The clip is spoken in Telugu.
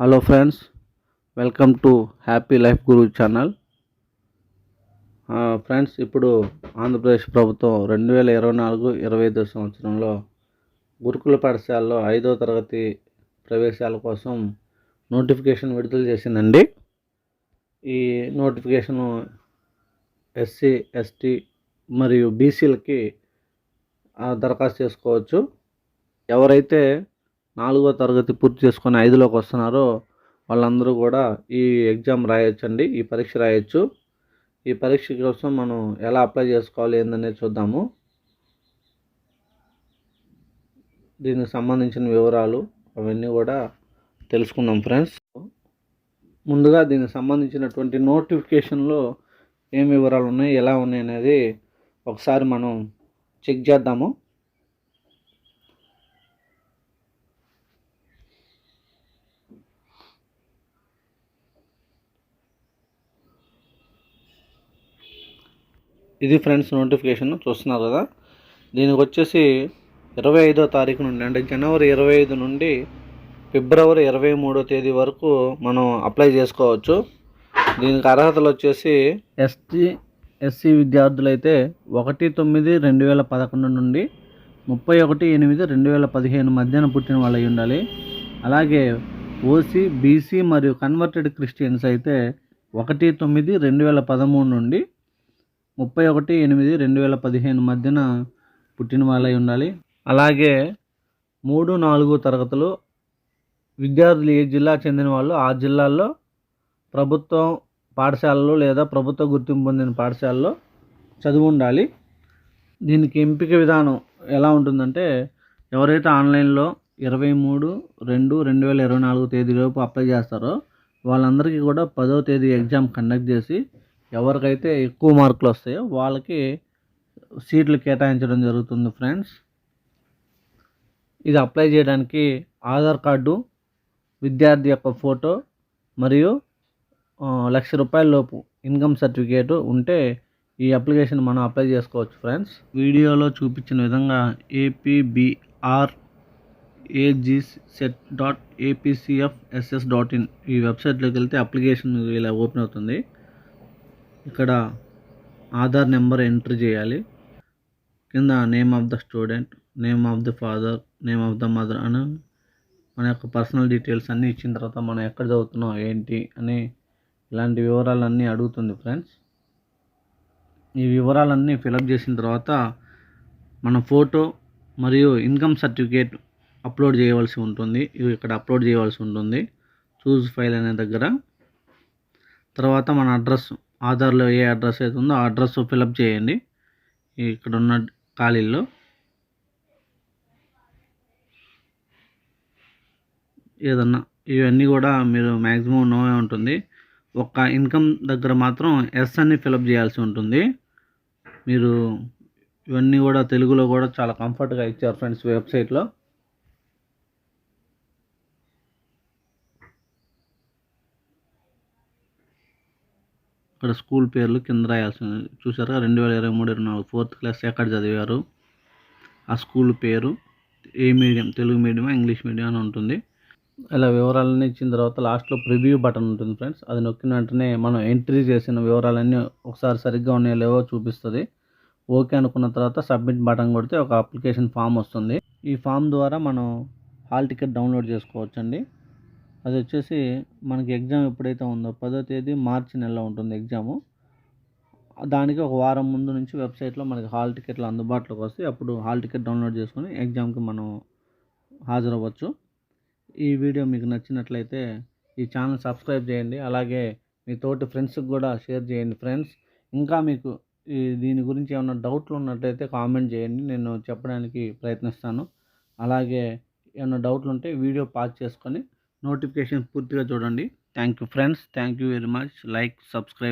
Hello friends welcome to happy life Guru channel friends ఇప్పుడు ఆంధ్రప్రదేశ్ ప్రభుత్వం రెండు వేల ఇరవై నాలుగు ఇరవై ఐదు సంవత్సరంలో గురుకుల పాఠశాలలో ఐదో తరగతి ప్రవేశాల కోసం నోటిఫికేషన్ విడుదల చేసిందండి. ఈ నోటిఫికేషను ఎస్సీ ఎస్టీ మరియు బీసీలకి దరఖాస్తు చేసుకోవచ్చు. ఎవరైతే నాలుగో తరగతి పూర్తి చేసుకొని ఐదులోకి వస్తున్నారో వాళ్ళందరూ కూడా ఈ ఎగ్జామ్ రాయొచ్చండి ఈ పరీక్ష రాయొచ్చు. ఈ పరీక్ష కోసం మనం ఎలా అప్లై చేసుకోవాలి ఏందనేది చూద్దాము. దీనికి సంబంధించిన వివరాలు అవన్నీ కూడా తెలుసుకుందాం ఫ్రెండ్స్. ముందుగా దీనికి సంబంధించినటువంటి నోటిఫికేషన్లో ఏం వివరాలు ఉన్నాయి ఎలా ఉన్నాయి అనేది ఒకసారి మనం చెక్ చేద్దాము. ఇది ఫ్రెండ్స్ నోటిఫికేషన్ చూస్తున్నారు కదా. దీనికి వచ్చేసి ఇరవై ఐదో తారీఖు నుండి అంటే జనవరి ఇరవై ఐదు నుండి ఫిబ్రవరి ఇరవై మూడో తేదీ వరకు మనం అప్లై చేసుకోవచ్చు. దీనికి అర్హతలు వచ్చేసి ఎస్టీ ఎస్సీ విద్యార్థులైతే ఒకటి తొమ్మిది రెండు వేల పదకొండు నుండి ముప్పై ఒకటి ఎనిమిది రెండు వేల పదిహేను మధ్యాహ్న పుట్టిన వాళ్ళు అయి ఉండాలి. అలాగే ఓసీ బీసీ మరియు కన్వర్టెడ్ క్రిస్టియన్స్ అయితే ఒకటి తొమ్మిది రెండు వేల పదమూడు నుండి ముప్పై ఒకటి ఎనిమిది రెండు వేల పదిహేను మధ్యన పుట్టిన వాళ్ళై ఉండాలి. అలాగే మూడు నాలుగు తరగతులు విద్యార్థులు ఏ జిల్లా చెందిన వాళ్ళు ఆ జిల్లాల్లో ప్రభుత్వం పాఠశాలలో లేదా ప్రభుత్వ గుర్తింపు పొందిన పాఠశాలలో చదువు ఉండాలి. దీనికి ఎంపిక విధానం ఎలా ఉంటుందంటే ఎవరైతే ఆన్లైన్లో ఇరవై మూడు రెండు రెండు వేల ఇరవై నాలుగు తేదీలోపు అప్లై చేస్తారో వాళ్ళందరికీ కూడా పదో తేదీ ఎగ్జామ్ కండక్ట్ చేసి ఎవరికైతే ఎక్కువ మార్కులు వస్తాయో వాళ్ళకి సీట్లు కేటాయించడం జరుగుతుంది ఫ్రెండ్స్. ఇది అప్లై చేయడానికి ఆధార్ కార్డు విద్యార్థి యొక్క ఫోటో మరియు లక్ష రూపాయల లోపు ఇన్కమ్ సర్టిఫికేట్ ఉంటే ఈ అప్లికేషన్ మనం అప్లై చేసుకోవచ్చు ఫ్రెండ్స్. వీడియోలో చూపించిన విధంగా APBR AGCET dot APCFSS dot in ఈ వెబ్సైట్లోకి వెళ్తే అప్లికేషన్ ఇలా ఓపెన్ అవుతుంది. ఇక్కడ ఆధార్ నెంబర్ ఎంటర్ చేయాలి. కింద name of the student name of the father name of the mother అని మన యొక్క పర్సనల్ డీటెయిల్స్ అన్నీ ఇచ్చిన తర్వాత మనం ఎక్కడ చదువుతున్నాం ఏంటి అని ఇలాంటి వివరాలన్నీ అడుగుతుంది ఫ్రెండ్స్. ఈ వివరాలన్నీ ఫిలప్ చేసిన తర్వాత మన ఫోటో మరియు ఇన్కమ్ సర్టిఫికేట్ అప్లోడ్ చేయవలసి ఉంటుంది. ఇవి ఇక్కడ అప్లోడ్ చేయవలసి ఉంటుంది. చూస్ ఫైల్ అనే దగ్గర. తర్వాత మన అడ్రస్ ఆధార్లో ఏ అడ్రస్ అయితే ఉందో ఆ అడ్రస్ ఫిలప్ చేయండి. ఇక్కడ ఉన్న ఖాళీల్లో. ఏదన్నా ఇవన్నీ కూడా మీరు మ్యాక్సిమం నోవే ఉంటుంది. ఒక్క ఇన్కమ్ దగ్గర మాత్రం ఎస్ అని ఫిలప్ చేయాల్సి ఉంటుంది. మీరు ఇవన్నీ కూడా తెలుగులో కూడా చాలా కంఫర్ట్గా ఇచ్చారు ఫ్రెండ్స్ వెబ్సైట్లో. ఇక్కడ స్కూల్ పేర్లు కింద రాయాల్సింది చూసారా రెండు వేల ఇరవై మూడు ఇరవై నాలుగు ఫోర్త్ క్లాస్ ఎక్కడ చదివారు? ఆ స్కూల్ పేరు ఏ మీడియం తెలుగు మీడియమా ఇంగ్లీష్ మీడియం అని ఉంటుంది. ఇలా వివరాలన్నీ ఇచ్చిన తర్వాత లాస్ట్లో ప్రివ్యూ బటన్ ఉంటుంది ఫ్రెండ్స్. అది నొక్కిన వెంటనే మనం ఎంట్రీ చేసిన వివరాలన్నీ ఒకసారి సరిగ్గా ఉన్నాయో లేవో చూపిస్తుంది. ఓకే అనుకున్న తర్వాత సబ్మిట్ బటన్ కొడితే ఒక అప్లికేషన్ ఫామ్ వస్తుంది. ఈ ఫామ్ ద్వారా మనం హాల్ టికెట్ డౌన్లోడ్ చేసుకోవచ్చండి. అది వచ్చేసి మనకి ఎగ్జామ్ ఎప్పుడైతే ఉందో పదో తేదీ మార్చి నెలలో ఉంటుంది ఎగ్జాము. దానికి ఒక వారం ముందు నుంచి వెబ్సైట్లో మనకి హాల్ టికెట్లు అందుబాటులోకి వస్తాయి. అప్పుడు హాల్ టికెట్ డౌన్లోడ్ చేసుకొని ఎగ్జామ్కి మనం హాజరవ్వచ్చు. ఈ వీడియో మీకు నచ్చినట్లయితే ఈ ఛానల్ సబ్స్క్రైబ్ చేయండి. అలాగే మీ తోటి ఫ్రెండ్స్కి కూడా షేర్ చేయండి ఫ్రెండ్స్. ఇంకా మీకు ఈ దీని గురించి ఏమైనా డౌట్లు ఉన్నట్లయితే కామెంట్ చేయండి. నేను చెప్పడానికి ప్రయత్నిస్తాను. అలాగే ఏమైనా డౌట్లు ఉంటే వీడియో పాజ్ చేసుకొని నోటిఫికేషన్ పూర్తిగా చూడండి. Thank you friends thank you very much like subscribe